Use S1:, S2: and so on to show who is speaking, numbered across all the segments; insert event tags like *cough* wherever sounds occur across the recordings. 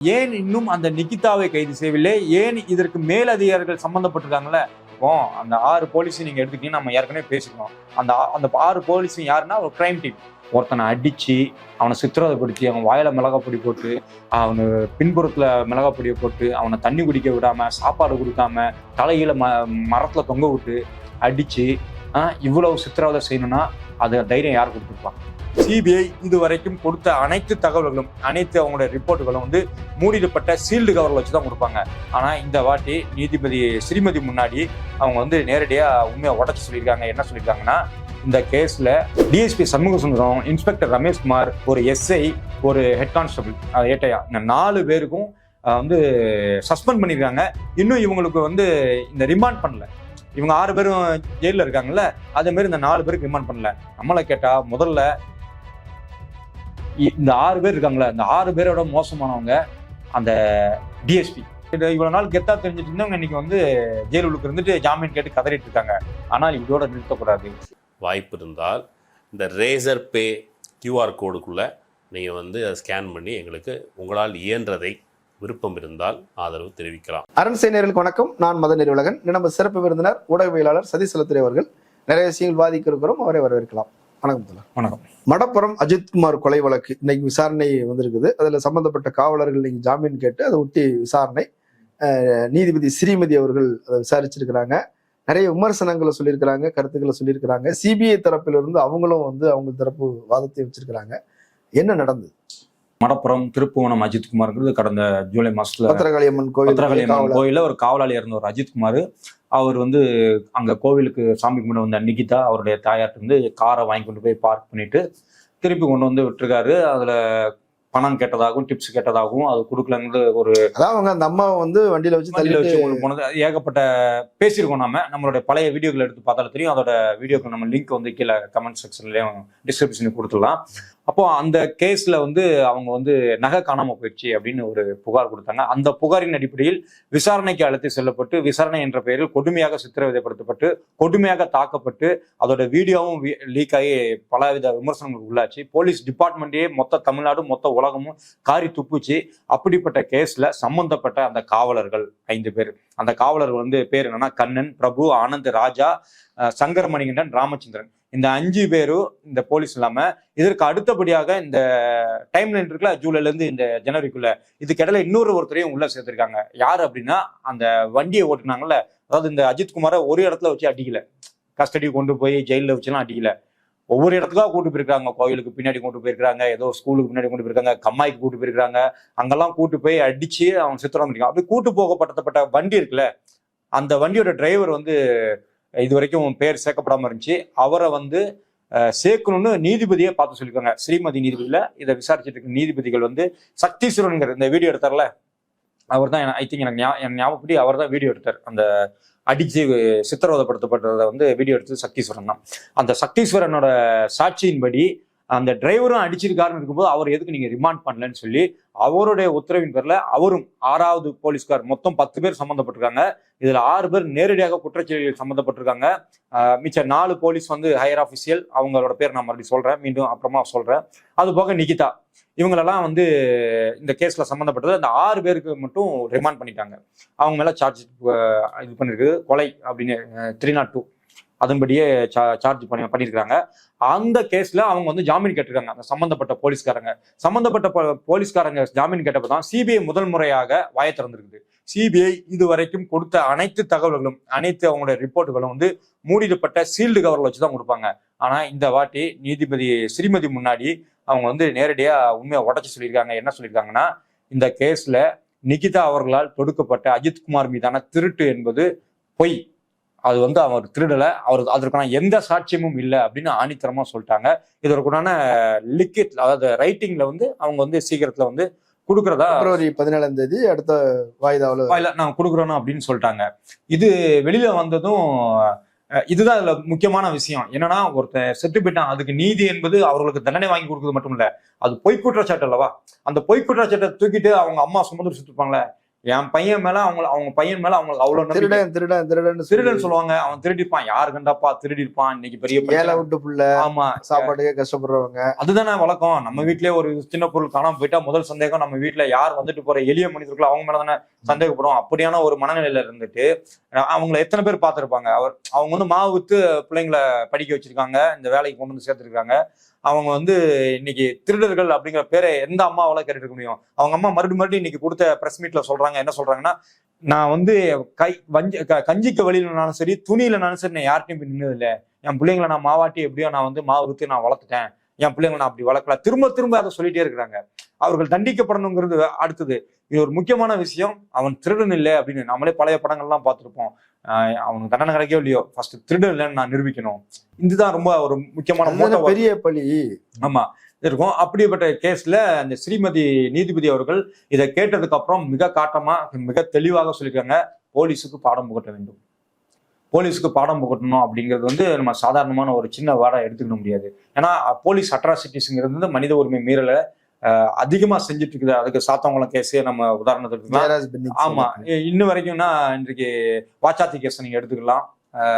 S1: ஏன் இன்னும் அந்த நிகிதாவை கைது செய்யவில்லை? ஏன் இதற்கு மேலதிகாரிகள் சம்மந்தப்பட்டிருக்காங்களே இப்போ அந்த ஆறு போலீஸையும் நீங்கள் எடுத்துக்கிட்டீங்கன்னா நம்ம ஏற்கனவே பேசிக்கணும் அந்த அந்த ஆறு போலீஸும் யாருன்னா ஒரு கிரைம் டீம் ஒருத்தனை அடித்து அவனை சித்திரவதைப்படுத்தி அவன் வாயில் மிளகா பொடி போட்டு அவனு பின்புறத்தில் மிளகா பொடியை போட்டு அவனை தண்ணி குடிக்க விடாமல் சாப்பாடு கொடுக்காம தலையில் ம மரத்தில் தொங்க விட்டு அடித்து இவ்வளவு சித்திரவதை செய்யணும்னா அது தைரியம் யார் கொடுத்துருப்பான் சிபிஐ இது வரைக்கும் கொடுத்த அனைத்து தகவல்களும் அனைத்து அவங்களுடைய ரிப்போர்ட்டுகளும் வந்து மூடிடப்பட்ட சீல்டு கவரில் வச்சு தான் கொடுப்பாங்க. ஆனால் இந்த வாட்டி நீதிபதி ஸ்ரீமதி முன்னாடி அவங்க வந்து நேரடியாக உண்மையை உடச்சி சொல்லியிருக்காங்க. என்ன சொல்லியிருக்காங்கன்னா இந்த கேஸில் டிஎஸ்பி சண்முக சுந்தரம் இன்ஸ்பெக்டர் ரமேஷ்குமார் ஒரு எஸ்ஐ ஒரு ஹெட் கான்ஸ்டபிள் ஏட்டையா இந்த நாலு பேருக்கும் வந்து சஸ்பெண்ட் பண்ணியிருக்காங்க. இன்னும் இவங்களுக்கு வந்து இந்த ரிமாண்ட் பண்ணல. இவங்க ஆறு பேரும் ஜெயிலில் இருக்காங்கல்ல அதே மாதிரி இந்த நாலு பேருக்கு ரிமாண்ட் பண்ணல. நம்மளை கேட்டால் முதல்ல இந்த ஆறு பேர் இருக்காங்களே இந்த ஆறு பேரோட மோசமானவங்க அந்த டிஎஸ்பி இவ்வளவு நாள் கெத்தா தெரிஞ்சுட்டு இருந்தவங்க இன்னைக்கு வந்து ஜெயில் உள்ளுக்கு இருந்துட்டு ஜாமீன் கேட்டு கதறிட்டு இருக்காங்க. ஆனால் இதோட நிறுத்தக்கூடாது.
S2: வாய்ப்பு இருந்தால் இந்த ரேசர் பே கியூஆர் கோடுக்குள்ளே நீங்கள் வந்து அதை ஸ்கேன் பண்ணி எங்களுக்கு உங்களால் இயன்றதை விருப்பம் இருந்தால் ஆதரவு தெரிவிக்கலாம்.
S3: அரண் நேயர்களுக்கு வணக்கம். நான் மத நிறுவலகன் நம்ம சிறப்பு விருந்தினர் ஊடகவியலாளர் சதீஷ் செலுத்துறை அவர்கள். நிறைய விஷயங்கள் வாதிக்க இருக்கிறோம். அவரை வரவேற்கலாம். வணக்கம்.
S1: வணக்கம்.
S3: மடப்புறம் அஜித்குமார் கொலை வழக்கு இன்னைக்கு விசாரணை வந்திருக்குது. அதுல சம்பந்தப்பட்ட காவலர்கள் இன்னைக்கு ஜாமீன் கேட்டு அதை ஒட்டி விசாரணை. நீதிபதி ஸ்ரீமதி அவர்கள் அதை விசாரிச்சிருக்கிறாங்க. நிறைய விமர்சனங்களை சொல்லியிருக்கிறாங்க கருத்துக்களை சொல்லியிருக்கிறாங்க. சிபிஐ தரப்பிலிருந்து அவங்களும் வந்து அவங்க தரப்பு வாதத்தை வச்சிருக்கிறாங்க. என்ன நடந்தது?
S1: மடப்புறம் திருப்புவனம் அஜித்குமார்ங்கிறது கடந்த ஜூலை மாசத்துல
S3: பத்திரகாளி அம்மன் கோவில்
S1: பத்திரகாளி அம்மன்
S3: காவலர்.
S1: கோயில்ல ஒரு காவலாளி இருந்தவர் அஜித்குமார் அவர் வந்து அங்க கோவிலுக்கு சாமி கும்பிட வந்த நிகிதா அவருடைய தாயார்ட்ட இருந்து காரை வாங்கி கொண்டு போய் பார்க் பண்ணிட்டு திருப்பி கொண்டு வந்து விட்டுருக்காரு. அதுல பணம் கேட்டதாகவும் டிப்ஸ் கேட்டதாகவும் அது கொடுக்கலங்கிறது ஒரு
S3: அதான் அவங்க அந்த அம்மாவை வந்து வண்டியில வச்சு தள்ளிட்டு
S1: வச்சு கொண்டு போனது. ஏகப்பட்ட பேசியிருக்கோம் நாம. நம்மளுடைய பழைய வீடியோக்கள் எடுத்து பார்த்தாலும் தெரியும். அதோட வீடியோக்கு நம்ம லிங்க் வந்து கீழே கமெண்ட் செக்ஷன்லயும் டிஸ்கிரிப்ஷன் கொடுத்துடலாம். அப்போ அந்த கேஸ்ல வந்து அவங்க வந்து நகை காணாம போயிடுச்சு அப்படின்னு ஒரு புகார் கொடுத்தாங்க. அந்த புகாரின் அடிப்படையில் விசாரணைக்கு அழைத்து செல்லப்பட்டு விசாரணை என்ற பெயரில் கொடுமையாக சித்திரவதைப்படுத்தப்பட்டு கொடுமையாக தாக்கப்பட்டு அதோட வீடியோவும் லீக் ஆகி பலவித விமர்சனங்கள் உள்ளாச்சு. போலீஸ் டிபார்ட்மெண்ட்டே மொத்த தமிழ்நாடு மொத்த உலகமும் காரி துப்புச்சு. அப்படிப்பட்ட கேஸ்ல சம்பந்தப்பட்ட அந்த காவலர்கள் ஐந்து பேர். அந்த காவலர்கள் வந்து பேர் என்னன்னா கண்ணன் பிரபு ஆனந்த் ராஜா சங்கரமணிகண்டன் ராமச்சந்திரன். இந்த அஞ்சு பேரும் இந்த போலீஸ் இல்லாம இதற்கு அடுத்தபடியாக இந்த டைம் லைன் இருக்குல்ல ஜூலைல இருந்து இந்த ஜனவரிக்குள்ள இதுக்கு இடையில இன்னொரு ஒருத்தரையும் உள்ள சேர்த்திருக்காங்க. யார் அப்படின்னா அந்த வண்டியை ஓட்டுனாங்கல்ல அதாவது இந்த அஜித் குமாரை ஒரு இடத்துல வச்சு அடிக்கல. கஸ்டடி கொண்டு போய் ஜெயிலில் வச்சுலாம் அடிக்கல. ஒவ்வொரு இடத்துக்காக கூட்டு போயிருக்காங்க. கோயிலுக்கு பின்னாடி கூட்டு போயிருக்காங்க ஏதோ ஸ்கூலுக்கு பின்னாடி கூட்டு போயிருக்காங்க கம்மாய்க்கு கூட்டு போயிருக்காங்க. அங்கெல்லாம் கூட்டு போய் அடிச்சு அவன் சித்திரம் பண்ணிருக்கான் அப்படி கூட்டு போகப்பட்டப்பட்ட வண்டி இருக்குல்ல அந்த வண்டியோட டிரைவர் வந்து இது வரைக்கும் பேர் சேர்க்கப்படாமல் இருந்துச்சு. அவரை வந்து சேர்க்கணும்னு நீதிபதியை பார்த்து சொல்லியிருக்காங்க. ஸ்ரீமதி நீதிபதியில் இதை விசாரிச்சுட்டு இருக்க நீதிபதிகள் வந்து சக்தீஸ்வரனுங்கிற இந்த வீடியோ எடுத்தார்ல அவர் தான் ஐ திங்க் எனக்கு ஞா- என் ஞாபகப்படி அவர் தான் வீடியோ எடுத்தார். அந்த அடிச்சு சித்திரவதப்படுத்தப்பட்டதை வந்து வீடியோ எடுத்தது சக்தீஸ்வரன் தான். அந்த சக்தீஸ்வரனோட சாட்சியின்படி அந்த டிரைவரும் அடிச்சிருக்காருன்னு இருக்கும்போது அவர் எதுக்கு நீங்கள் ரிமாண்ட் பண்ணலன்னு சொல்லி அவருடைய உத்தரவின் பேரில் அவரும் ஆறாவது போலீஸ்கார் மொத்தம் பத்து பேர் சம்மந்தப்பட்டிருக்காங்க இதில் ஆறு பேர் நேரடியாக குற்றச்செயல்கள் சம்மந்தப்பட்டிருக்காங்க மிச்ச நாலு போலீஸ் வந்து ஹையர் ஆஃபீஷியல் அவங்களோட பேர் நான் மறுபடியும் சொல்கிறேன் மீண்டும் அப்புறமா சொல்கிறேன் அது போக நிகிதா. இவங்களெல்லாம் வந்து இந்த கேஸில் சம்மந்தப்பட்டது அந்த ஆறு பேருக்கு மட்டும் ரிமாண்ட் பண்ணிட்டாங்க. அவங்க மேலே சார்ஜ் இது பண்ணிருக்கு. கொலை அப்படின்னு த்ரீ நாட் டூ. அதன்படியே சார்ஜ் பண்ணி பண்ணியிருக்காங்க அந்த கேஸ்ல அவங்க வந்து ஜாமீன் கேட்டிருக்காங்க. அந்த சம்பந்தப்பட்ட போலீஸ்காரங்க. சம்பந்தப்பட்ட போலீஸ்காரங்க ஜாமீன் கேட்டப்ப தான் சிபிஐ முதல் முறையாக வாயை திறந்திருக்குது. சிபிஐ இது வரைக்கும் கொடுத்த அனைத்து தகவல்களும் அனைத்து அவங்களுடைய ரிப்போர்ட்டுகளும் வந்து மூடிடப்பட்ட சீல்டு கவர்ல வச்சு தான் கொடுப்பாங்க. ஆனா இந்த வாட்டி நீதிபதி ஸ்ரீமதி முன்னாடி அவங்க வந்து நேரடியா உண்மையை உடச்சி சொல்லியிருக்காங்க. என்ன சொல்லியிருக்காங்கன்னா இந்த கேஸ்ல நிகிதா அவர்களால் தொடுக்கப்பட்ட அஜித்குமார் மீதான திருட்டு என்பது பொய். அது வந்து அவர் திருடல. அவர் அதற்கான எந்த சாட்சியமும் இல்லை அப்படின்னு ஆணித்தரமா சொல்லிட்டாங்க. இதற்குண்டான லிக்கிட் அதாவது ரைட்டிங்ல வந்து அவங்க வந்து சீக்கிரத்துல வந்து கொடுக்கறதா
S3: பிப்ரவரி பதினேழாம் தேதி அடுத்த வாய்தாவில்
S1: இல்ல நான் கொடுக்குறோம் அப்படின்னு சொல்லிட்டாங்க. இது வெளியில வந்ததும் இதுதான் இதுல முக்கியமான விஷயம். என்னன்னா ஒருத்தன் செத்து போயிட்டான். அதுக்கு நீதி என்பது அவர்களுக்கு தண்டனை வாங்கி கொடுக்குறது மட்டும் இல்ல. அது பொய் குற்றச்சாட்டு அல்லவா? அந்த பொய் குற்றச்சாட்டை தூக்கிட்டு அவங்க அம்மா சுமந்து சுத்துப்பாங்களே. என் பையன் மேல அவங்க அவங்க பையன் மேல அவங்களுக்கு அவ்வளவு.
S3: திருடன் திருடன் திருடன்
S1: திருடன் சொல்லுவாங்க. அவன் திருடிப்பான். யாரு கண்டாப்பா? திருடி இருப்பான் இன்னைக்கு பெரிய
S3: ஏழை
S1: பிரச்சனை.
S3: விட்டு புள்ள.
S1: ஆமா.
S3: சாப்பாட்டுக்கே கஷ்டப்படுறவங்க.
S1: அதுதானே வழக்கம். நம்ம வீட்லயே ஒரு சின்ன பொருள் காணாம போயிட்டா முதல் சந்தேகம் நம்ம வீட்ல யார் வந்துட்டு போற எளிய மனிதர்கள் அவங்க மேல தானே சந்தேகப்படும் அப்படியான ஒரு மனநிலையில இருந்துட்டு அவங்கள எத்தனை பேர் பார்த்திருப்பாங்க? அவர் அவங்க வந்து மாவு வித்து பிள்ளைங்களை படிக்க வச்சிருக்காங்க. இந்த வேலைக்கு கொண்டு வந்து சேர்த்திருக்காங்க. அவங்க வந்து இன்னைக்கு திருடர்கள் அப்படிங்கிற பேரை எந்த அம்மாவால கேட்டுக்க முடியும்? அவங்க அம்மா மறுபடியும் மறுபடியும் இன்னைக்கு கொடுத்த பிரஸ் மீட்ல சொல்றாங்க என்ன சொல்றாங்கன்னா நான் வந்து கை வஞ்சி க- கஞ்சிக்கு வழியிலனாலும் சரி துணியிலனாலும் சரி நான் யார்ட்டையும் போய் நின்னது இல்லை என் பிள்ளைங்களை நான் மாவாட்டி எப்படியோ நான் வந்து மாவு வித்து நான் வளர்த்துட்டேன். என் பிள்ளைங்களை நான் அப்படி வளர்க்கல. திரும்ப திரும்ப அதை சொல்லிட்டே இருக்கிறாங்க. அவர்கள் தண்டிக்கப்படணுங்கிறது அடுத்தது. இது ஒரு முக்கியமான விஷயம். அவன் திருடன் இல்லை அப்படின்னு நம்மளே பழைய படங்கள்லாம் பார்த்திருப்போம். அவனுக்கு தண்டனை கிடைக்கோ இல்லையோ ஃபர்ஸ்ட் திருடன் இல்லைன்னு நான் நிரூபிக்கணும். இதுதான் ரொம்ப ஒரு முக்கியமான
S3: பெரிய பழி.
S1: ஆமா. இருக்கும். அப்படிப்பட்ட கேஸ்ல அந்த ஸ்ரீமதி நீதிபதி அவர்கள் இதை கேட்டதுக்கு அப்புறம் மிக காட்டமா மிக தெளிவாக சொல்லியிருக்காங்க. போலீஸுக்கு பாடம் புகட்ட வேண்டும். போலீஸுக்கு பாடம் புகட்டணும் அப்படிங்கிறது வந்து நம்ம சாதாரணமான ஒரு சின்ன வாடா எடுத்துக்க முடியாது. ஏன்னா போலீஸ் அட்ராசிட்டிஸ்ங்கிறது வந்து மனித உரிமை மீறலை. அதிகமா செஞ்சுட்டு இருக்குது அதுக்கு சாத்தவங்களம் கேஸே நம்ம உதாரணத்துக்கு ஆமா. இன்ன வரைக்கும்னா இன்றைக்கு வாச்சாத்தி கேஸ் நீங்க எடுத்துக்கலாம்.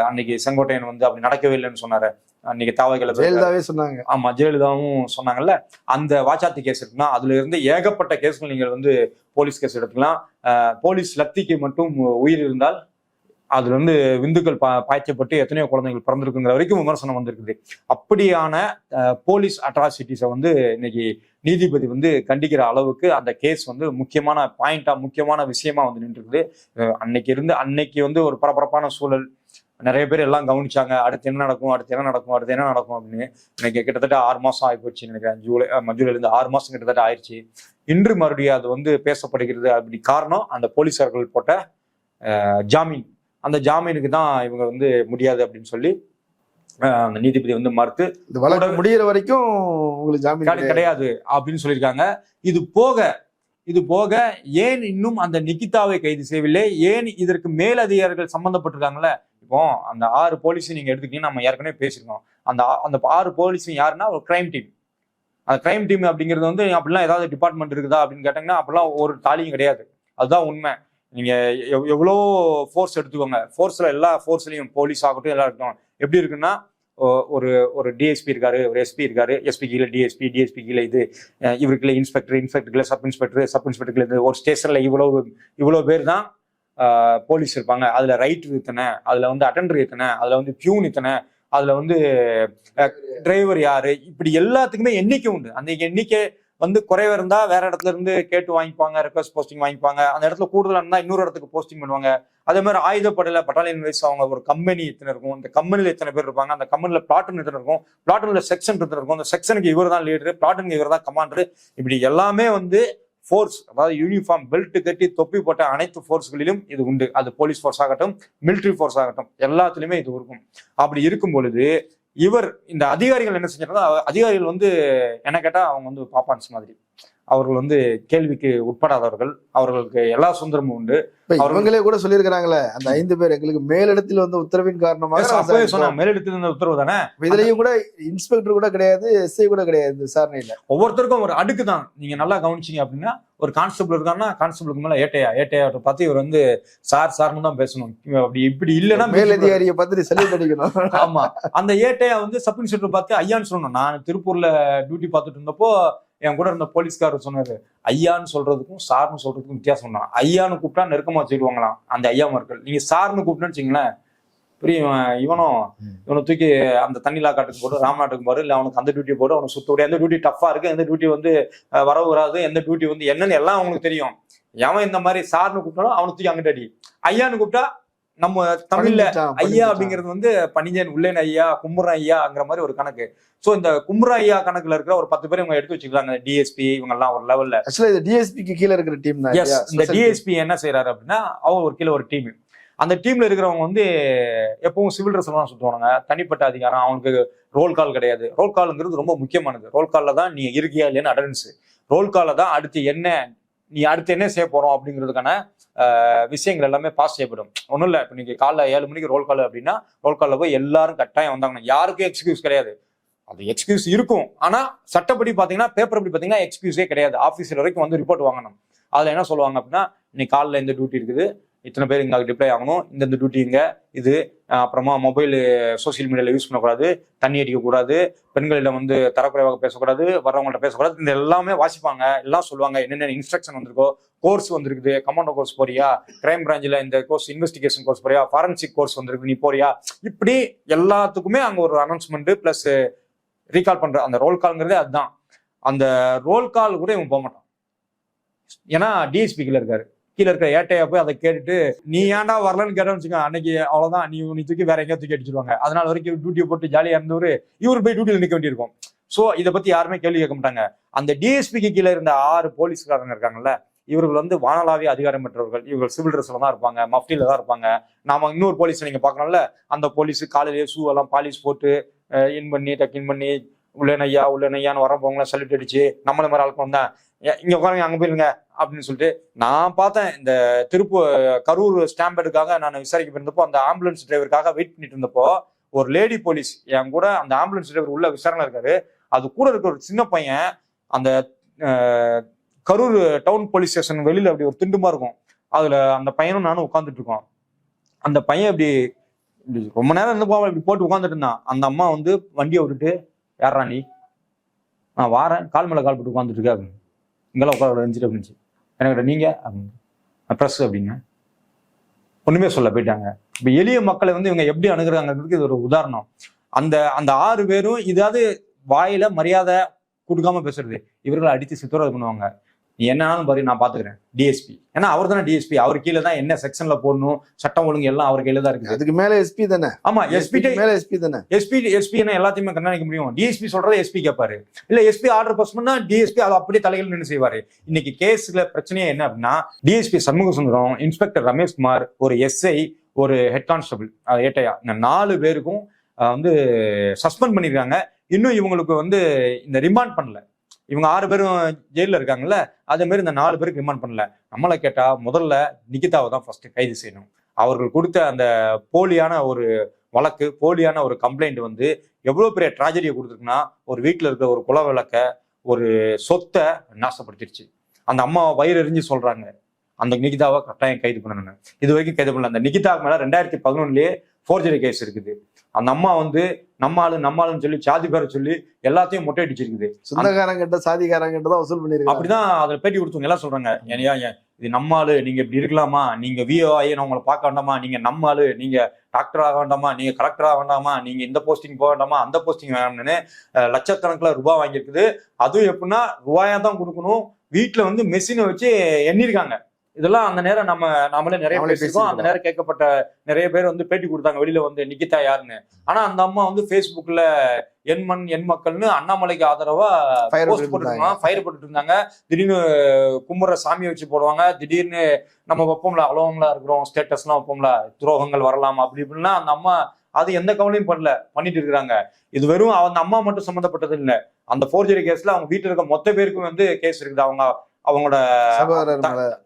S1: அன்னைக்கு செங்கோட்டையன் வந்து அப்படி நடக்கவே இல்லைன்னு சொன்னாரு. அன்னைக்கு தாவைகளை
S3: ஜெயலலிதாவே சொன்னாங்க.
S1: ஆமா ஜெயலலிதாவும் சொன்னாங்கல்ல. அந்த வாச்சாத்தி கேஸ் இருக்குன்னா அதுல இருந்து ஏகப்பட்ட கேஸ்கள் நீங்கள் வந்து போலீஸ் கேஸ் எடுத்துக்கலாம். போலீஸ் லத்திக்கு மட்டும் உயிர் இருந்தால் அதுல இருந்து விந்துக்கள் பா பாய்ச்சப்பட்டு எத்தனையோ குழந்தைகள் பிறந்திருக்குங்கிற வரைக்கும் விமர்சனம் வந்திருக்குது. அப்படியான போலீஸ் அட்ராசிட்டிஸை வந்து இன்னைக்கு நீதிபதி வந்து கண்டிக்கிற அளவுக்கு அந்த கேஸ் வந்து முக்கியமான பாயிண்டா முக்கியமான விஷயமா வந்து நின்றுருக்குது அன்னைக்கு இருந்து அன்னைக்கு வந்து ஒரு பரபரப்பான சூழல். நிறைய பேர் எல்லாம் கவனிச்சாங்க அடுத்து என்ன நடக்கும் அடுத்து என்ன நடக்கும் அடுத்து என்ன நடக்கும் அப்படின்னு. எனக்கு கிட்டத்தட்ட ஆறு மாசம் ஆகி போச்சு நினைக்கிறேன். ஜூலை ஆமா, இருந்து ஆறு மாசம் கிட்டத்தட்ட ஆயிடுச்சு. இன்று மறுபடியும் அது வந்து பேசப்படுகிறது. அப்படி காரணம் அந்த போலீசார்கள் போட்ட ஜாமீன். அந்த ஜாமீனுக்கு தான் இவங்க வந்து முடியாது அப்படின்னு சொல்லி அந்த நீதிபதி வந்து மறுத்து
S3: இந்த வழக்கு முடியிற வரைக்கும் உங்களுக்கு ஜாமீன்
S1: கிடை- கிடையாது. அப்படின்னு சொல்லியிருக்காங்க. இது போக இது போக ஏன் இன்னும் அந்த நிகிதாவை கைது செய்யவில்லை? ஏன் இதற்கு மேலதிகாரிகள் சம்பந்தப்பட்டிருக்காங்கல்ல? இப்போ அந்த ஆறு போலீஸ் நீங்க எடுத்துக்கிட்டீங்கன்னா நம்ம ஏற்கனவே பேசியிருக்கோம். அந்த அந்த ஆறு போலீஸ் யாருன்னா ஒரு கிரைம் டீம் அந்த கிரைம் டீம் அப்படிங்கிறது வந்து அப்படிலாம் ஏதாவது டிபார்ட்மெண்ட் இருக்குதா அப்படின்னு கேட்டாங்கன்னா அப்படிலாம் ஒரு தாலியும் கிடையாது. அதுதான் உண்மை. நீங்க எவ்- எவ்வளோ ஃபோர்ஸ் எடுத்துக்கோங்க. ஃபோர்ஸ்ல எல்லா ஃபோர்ஸ்லையும் போலீஸ் ஆகட்டும் எல்லாம் இருக்கட்டும். எப்படி இருக்குன்னா ஒரு ஒரு டிஎஸ்பி இருக்காரு ஒரு எஸ்பி இருக்காரு. எஸ்பி கீழே டிஎஸ்பி டிஎஸ்பி கீழே இது. இவருக்குள்ள இன்ஸ்பெக்டர் இன்ஸ்பெக்டர் கீழே சப் இன்ஸ்பெக்டர் சப் இன்ஸ்பெக்டர் இது. ஒரு ஸ்டேஷன்ல இவ்வளவு இவ்வளோ பேர் தான் போலீஸ் இருப்பாங்க. அதுல ரைட் இத்தனை அதுல வந்து அட்டண்டர் இத்தனை அதுல வந்து பியூன் இத்தனை அதுல வந்து டிரைவர் யாரு? இப்படி எல்லாத்துக்குமே எண்ணிக்கை உண்டு. அந்த எண்ணிக்கை வந்து குறைவா இருந்தா வேற இடத்துல இருந்து கேட்டு வாங்கிப்பாங்க ரெக்வஸ்ட் போஸ்டிங் வாங்கிப்பாங்க. அந்த இடத்துல கூடுதலாக இருந்தா இன்னொரு இடத்துக்கு போஸ்டிங் பண்ணுவாங்க. அதே மாதிரி ஆயுதப்படையில பட்டாலியன் வைஸ் அவங்க ஒரு கம்பெனி இத்தனை இருக்கும்? இந்த கம்பெனியில் இத்தனை பேர் இருப்பாங்க? அந்த கம்பெனியில் பிளாட்டன் இத்தனை இருக்கும்? பிளாட்டன்ல செக்ஷன் இத்தனை இருக்கும்? அந்த செக்ஷனுக்கு இவர் தான் லீடரு பிளாட்டனுக்கு இவர் தான் கமாண்டர் இப்படி எல்லாமே வந்து ஃபோர்ஸ் அதாவது யூனிஃபார்ம் பெல்ட் கட்டி தொப்பி போட்ட அனைத்து ஃபோர்ஸ்களிலும் இது உண்டு. அது போலீஸ் ஃபோர்ஸ் ஆகட்டும் மிலிட்ரி ஃபோர்ஸ் ஆகட்டும் எல்லாத்துலயுமே இது இருக்கும். அப்படி இருக்கும் பொழுது இவர் இந்த அதிகாரிகள் என்ன செஞ்சாங்கன்னா அதிகாரிகள் வந்து என்ன கேட்டா அவங்க வந்து பாப்பான்ஸ் மாதிரி. அவர்கள் வந்து கேள்விக்கு உட்படாதவர்கள். அவர்களுக்கு எல்லா சுதந்திரமும் உண்டு. அவர்கள்
S3: கூட சொல்லியிருக்கிறாங்களே அந்த ஐந்து பேர் எங்களுக்கு மேலிடத்தில் வந்த உத்தரவின் காரணமாக
S1: Yes,
S3: நாங்க
S1: அப்பவே
S3: விசாரிக்கிறோம்.
S1: சொன்னா மேலிடத்தில் இருந்த உத்தரவு தானே?
S3: இதுலயும் கூட இன்ஸ்பெக்டர் கூட கிடையாது எஸ்ஐ கூட கிடையாது விசாரணையில.
S1: ஒவ்வொருத்தருக்கும் ஒரு அடுக்கு தான். நீங்க நல்லா கவனிச்சீங்க அப்படின்னா ஒரு கான்ஸ்டபிள் இருக்காங்கன்னா கான்ஸ்டபிளுக்கு மேல ஏட்டையா ஏட்டையா பார்த்து இவர் வந்து சார் சார்னு தான் பேசணும். அப்படி இப்படி இல்லைன்னா
S3: மேலதிகாரியை பார்த்து செல்யூட் அடிக்கணும் *laughs*
S1: ஆமா. அந்த ஏட்டையா வந்து சப் இன்ஸ்பெக்டர் பார்த்து ஐயான்னு சொல்லணும். நான் திருப்பூர்ல டியூட்டி பார்த்துட்டு இருந்தப்போ என் கூட இருந்த போலீஸ்காரர் சொன்னாரு ஐயான்னு சொல்றதுக்கும் சார்னு சொல்றதுக்கும் வித்தியாசம் தான் ஐயான்னு கூப்பிட்டா நெருக்கமா வச்சுக்கிடுவாங்களாம் அந்த ஐயா மக்கள் நீங்க சார்னு கூப்பிட்டேன்னு வச்சுங்களேன் பெரிய இவன் இவனும் இவனை தூக்கி அந்த தண்ணிலா காட்டுக்கு போடு ராம்நாட்டுக்கு போடு இல்லை அவனுக்கு அந்த டியூட்டி போடு அவனுக்கு சுத்த எந்த டியூட்டி டஃப்பா இருக்கு எந்த டியூட்டி வந்து வரவு வராது எந்த டியூட்டி வந்து என்னன்னு எல்லாம் அவனுக்கு தெரியும். எவன் இந்த மாதிரி சார்னு கூப்பிட்டாலும் அவனை தூக்கி அங்கிட்டு அடி. ஐயான்னு கூப்பிட்டா நம்ம தமிழ்ல ஐயா. அப்படிங்கிறது வந்து பணிஞ்சன் உள்ளேன் ஐயா கும்புறன் ஐயாங்கிற மாதிரி ஒரு கணக்கு. சோ இந்த கும்புற ஐயா கணக்குல இருக்கிற ஒரு பத்து பேர் இவங்க எடுத்து வச்சுக்கிறாங்க. டிஎஸ்பி இவங்க எல்லாம் ஒரு லெவல்ல
S3: ஆக்சுவலா இது டிஎஸ்பிக்கு கீழ இருக்கிற டீம் தான்?
S1: இந்த டிஎஸ்பி என்ன செய்யறாரு அப்படின்னா அவங்க ஒரு கீழே ஒரு டீம் அந்த டீம்ல இருக்கிறவங்க வந்து எப்பவும் சிவில் ட்ரெஸ் தான் சுத்துவானுங்க. தனிப்பட்ட அதிகாரம் அவனுக்கு ரோல் கால் கிடையாது. ரோல் கால்ங்கிறது ரொம்ப முக்கியமானது. ரோல் கால்ல தான் நீ இருக்கியா இல்லையான்னு அட்டன்ஸ் ரோல் கால்ல தான் அடுத்து என்ன நீ அடுத்து என்ன செய்ய போறோம் அப்படிங்கிறதுக்கான விஷயங்கள் எல்லாமே பாஸ் செய்யப்படும். ஒன்றும் இல்லை இப்போ நீங்கள் காலைல ஏழு மணிக்கு ரோல் கால் அப்படின்னா ரோல் காலில் போய் எல்லாரும் கட்டாயம் வந்தாங்கன்னா யாருக்கும் எக்ஸ்கியூஸ் கிடையாது. அது எக்ஸ்கியூஸ் இருக்கும். ஆனால் சட்டப்படி பார்த்தீங்கன்னா பேப்பர் படி பார்த்தீங்கன்னா எக்ஸ்கியூஸே கிடையாது. ஆஃபீஸர் வரைக்கும் வந்து ரிப்போர்ட் வாங்கணும். அதில் என்ன சொல்லுவாங்க அப்படின்னா இன்னைக்கு காலைல இந்த டியூட்டி இருக்குது. இத்தனை பேர் இங்கே டிப்ளை ஆகணும். இந்தந்த டியூட்டி இங்கே இது அப்புறமா மொபைல் சோஷியல் மீடியாவில் யூஸ் பண்ணக்கூடாது. தண்ணி அடிக்கக்கூடாது. பெண்களிடம் வந்து தரக்குறைவாக பேசக்கூடாது. வர்றவங்கள்ட்ட பேசக்கூடாது. இந்த எல்லாமே வாசிப்பாங்க. எல்லாம் சொல்லுவாங்க. என்னென்ன இன்ஸ்ட்ரக்ஷன் வந்திருக்கோ கோர்ஸ் வந்திருக்குது. கமாண்டோ கோர்ஸ் போறியா? கிரைம் பிரான்ச்சில் இந்த கோர்ஸ் இன்வெஸ்டிகேஷன் கோர்ஸ் போறியா? ஃபாரன்சிக் கோர்ஸ் வந்திருக்கு. நீ போறியா? இப்படி எல்லாத்துக்குமே அங்கே ஒரு அனௌன்ஸ்மெண்ட் ப்ளஸ் ரீகால் பண்ற அந்த ரோல் கால்ங்கிறதே அதுதான். அந்த ரோல் கால் கூட இவன் போக மாட்டான் ஏன்னா டிஎஸ்பிக்கில் இருக்காரு. கீழே இருக்க ஏட்டையா போய் அதை கேட்டுட்டு நீ ஏன்டா வரலன்னு கேட்டோம்னு வச்சுக்கோங்க அன்னைக்கு அவ்வளவுதான். நீ உன்னை தூக்கி வேற எங்கேயா தூக்கி அடிச்சிருவாங்க. அதனால வரைக்கும் டியூட்டியை போட்டு ஜாலியா இருந்தவர் இவர் போய் டியூட்டியில் நிற்க வேண்டியிருக்கும். ஸோ இதை பத்தி யாருமே கேள்வி கேட்க மாட்டாங்க. அந்த டிஎஸ்பிக்கு கீழே இருந்த ஆறு போலீஸ்காரங்க இருக்காங்கல்ல இவர்கள் வந்து வானளாவிய அதிகாரம் பெற்றவர்கள். இவர்கள் சிவில் ட்ரெஸ்ல தான் இருப்பாங்க மஃப்டில தான் இருப்பாங்க. நாம இன்னொரு போலீஸ் நீங்க பார்க்கணும்ல அந்த போலீஸ் காலையிலேயே ஷூ எல்லாம் பாலிஷ் போட்டு இன் பண்ணி டக்கின் பண்ணி உள்ளனையா ஐயான்னு வர போங்களாம் சல்யூட் அடிச்சு நம்மள மாதிரி ஆளுக்கு தான் இங்க உட்காருங்க அங்க போயிருங்க அப்படின்னு சொல்லிட்டு நான் பார்த்தேன் இந்த திருப்பூர் கரூர் ஸ்டாம்பேடுக்காக நான் விசாரிக்க போயிருந்தப்போ அந்த ஆம்புலன்ஸ் டிரைவருக்காக வெயிட் பண்ணிட்டு இருந்தப்போ ஒரு லேடி போலீஸ் என் கூட அந்த ஆம்புலன்ஸ் டிரைவர் உள்ள விசாரணை இருக்காரு. அது கூட இருக்க ஒரு சின்ன பையன் அந்த கரூர் டவுன் போலீஸ் ஸ்டேஷன் வெளியில அப்படி ஒரு திண்டுமா இருக்கும். அதுல அந்த பையனும் நானும் உட்காந்துட்டு இருக்கோம். அந்த பையன் இப்படி இப்படி ரொம்ப நேரம் இருந்து போவா இப்படி போட்டு உட்காந்துட்டு இருந்தான். அந்த அம்மா வந்து வண்டியை விட்டுட்டு யாரா நீ? நான் வாரேன். கால் மேலே கால் போட்டு உட்காந்துட்டு இருக்கேன் அப்படின்னு இங்கெல்லாம் உட்கார இருந்துச்சு அப்படின்ச்சு எனக்கு நீங்க? அப்படின்னு. ப்ரெஸ் அப்படிங்க ஒண்ணுமே சொல்ல போயிட்டாங்க. இப்போ எளிய மக்களை வந்து இவங்க எப்படி அணுகிறாங்கிறதுக்கு இது ஒரு உதாரணம். அந்த அந்த ஆறு பேரும் இதாவது வாயில மரியாதை கொடுக்காம பேசுறது. இவர்களை அடித்து சித்துறது பண்ணுவாங்க. நீ என்னன்னாலும் பாரு நான் பாத்துக்கிறேன் டிஎஸ்பி ஏன்னா அவர் தானே டிஎஸ்பி அவர் கீழே தான் என்ன செக்ஷன்ல போடணும் சட்டம் ஒழுங்கு எல்லாம் அவர் கையில தான் இருக்குது
S3: அதுக்கு மேல எஸ்பி தானே
S1: ஆமா எஸ்பி
S3: மேல எஸ்பி தானே
S1: எஸ்பி எஸ்பி எல்லாத்தையுமே கண்காணிக்க முடியும் டிஎஸ்பி சொல்றதை எஸ்பி கேட்பாரு இல்ல எஸ்பி ஆர்டர் பாஸ் பண்ணா டிஎஸ்பி அதை அப்படியே தலைகள் நின்று செய்வாரு இன்னைக்கு கேஸ்ல பிரச்சனையே என்ன அப்படின்னா டிஎஸ்பி சண்முக சுந்தரம் இன்ஸ்பெக்டர் ரமேஷ்குமார் ஒரு எஸ்ஐ ஒரு ஹெட் கான்ஸ்டபிள் ஏட்டையா இந்த நாலு பேருக்கும் வந்து சஸ்பெண்ட் பண்ணிருக்காங்க இன்னும் இவங்களுக்கு வந்து இந்த ரிமாண்ட் பண்ணல இவங்க ஆறு பேரும் ஜெயிலில் இருக்காங்கல்ல அதே மாதிரி இந்த நாலு பேருக்கு ரிமாண்ட் பண்ணல. நம்மளை கேட்டால் முதல்ல நிகிதாவை தான் ஃபர்ஸ்ட் கைது செய்யணும். அவர்கள் கொடுத்த அந்த போலியான ஒரு வழக்கு போலியான ஒரு கம்ப்ளைண்ட் வந்து எவ்வளோ பெரிய ட்ராஜடியை கொடுத்துருக்குன்னா ஒரு வீட்டில் இருக்கிற ஒரு குல விளக்க ஒரு சொத்தை நாசப்படுத்திடுச்சு. அந்த அம்மா வயிறு எரிஞ்சு சொல்கிறாங்க அந்த நிகிதாவை கட்டாயம் கைது பண்ணணும் இது வரைக்கும் கைது பண்ணல. அந்த நிகிதா மேல ரெண்டாயிரத்தி பதினொன்னுலயே ஃபோர்ஜரி கேஸ் இருக்குது. அந்த அம்மா வந்து நம்ம ஆளு நம்ம ஆளுன்னு சொல்லி சாதி பேரை சொல்லி எல்லாத்தையும் மொட்டை அடிச்சிருக்குது.
S3: சொந்தக்காரங்க கிட்ட சாதிக்காரங்க கிட்ட தான் வசூல் பண்ணிருக்காங்க
S1: அப்படிதான் அதுல பேட்டி கொடுத்தவங்க எல்லாம் சொல்றாங்க. ஏன்யா ஏன்? இது நம்ம ஆளு நீங்க இப்படி இருக்கலாமா? நீங்க விஓ ஆகி நான் உங்களை பார்க்க வேண்டாமா? நீங்க நம்ம ஆளு நீங்க டாக்டர் ஆக வேண்டாமா? நீங்க கலெக்டர் ஆக வேண்டாமா? நீங்க இந்த போஸ்டிங் போக வேண்டாமா? அந்த போஸ்டிங் வேணும்னு லட்சக்கணக்கில் ரூபாய் வாங்கியிருக்குது. அதுவும் எப்படின்னா ரூபாயா தான் கொடுக்கணும். வீட்டுல வந்து மெஷினை வச்சு எண்ணிருக்காங்க இதெல்லாம் அந்த நேரம் நம்ம நாமளே நிறைய பேசியிருக்கோம். அந்த. நேரம் கேட்கப்பட்ட நிறைய பேர் வந்து பேட்டி கொடுத்தாங்க. வெளியில வந்து நிக்கிதா யாருன்னு. ஆனா அந்த அம்மா வந்து Facebookல என் மண் என் மக்கள்னு அண்ணாமலைக்கு ஆதரவா போஸ்ட் போட்டுருந்தாங்க ஃபயர் போட்டுட்டு இருந்தாங்க. திடீர்னு கும்புற சாமியை வச்சு போடுவாங்க. திடீர்னு நம்ம வைப்போம்ல அலவங்களா இருக்கிறோம் ஸ்டேட்டஸ்லாம் வைப்போம்ல துரோகங்கள் வரலாம் அப்படி இப்படின்னா அந்த அம்மா அது எந்த கவலையும் பண்ணல பண்ணிட்டு இருக்கிறாங்க. இது வெறும் அந்த அம்மா மட்டும் சம்மந்தப்பட்டது இல்ல. அந்த ஃபோர்ஜரி கேஸ்ல அவங்க வீட்டுல இருக்க மொத்த பேருக்கும் வந்து கேஸ் இருக்குது. அவங்க அவங்களோட